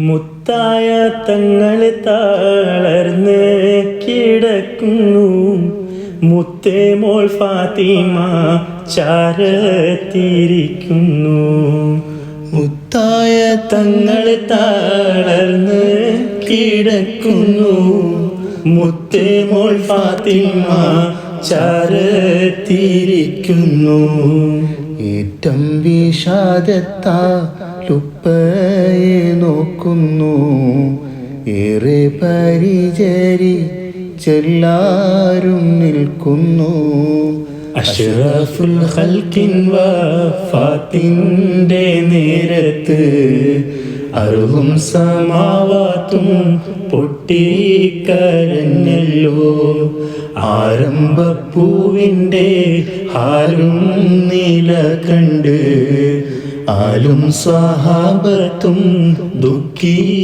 മുത്തായ തങ്ങൾ താളർന്ന് കിടക്കുന്നു. മുത്തേ മോൾ ഫാത്തിമ ചാരത്തിരിക്കുന്നു. മുത്തായ തങ്ങൾ താളർന്ന് കിടക്കുന്നു. മുത്തേ മോൾ ഫാത്തിമ ചാരത്തിരിക്കുന്നു. ഏറ്റം വിഷാദത്താലുപ്പയെ നോക്കുന്നു. ഏറെ പരിചരി ചെല്ലാരും നിൽക്കുന്നു. അഷ്റഫുൽ നേരത്ത് അറിവും സമാവാത്തും പൊട്ടിക്കരഞ്ഞല്ലോ ആരംഭപ്പൂവിന്റെ ഹാലും നില കണ്ട് ആലും സ്വഹാപത്തും ദുഃഖിച്ചിരിപ്പല്ലോ.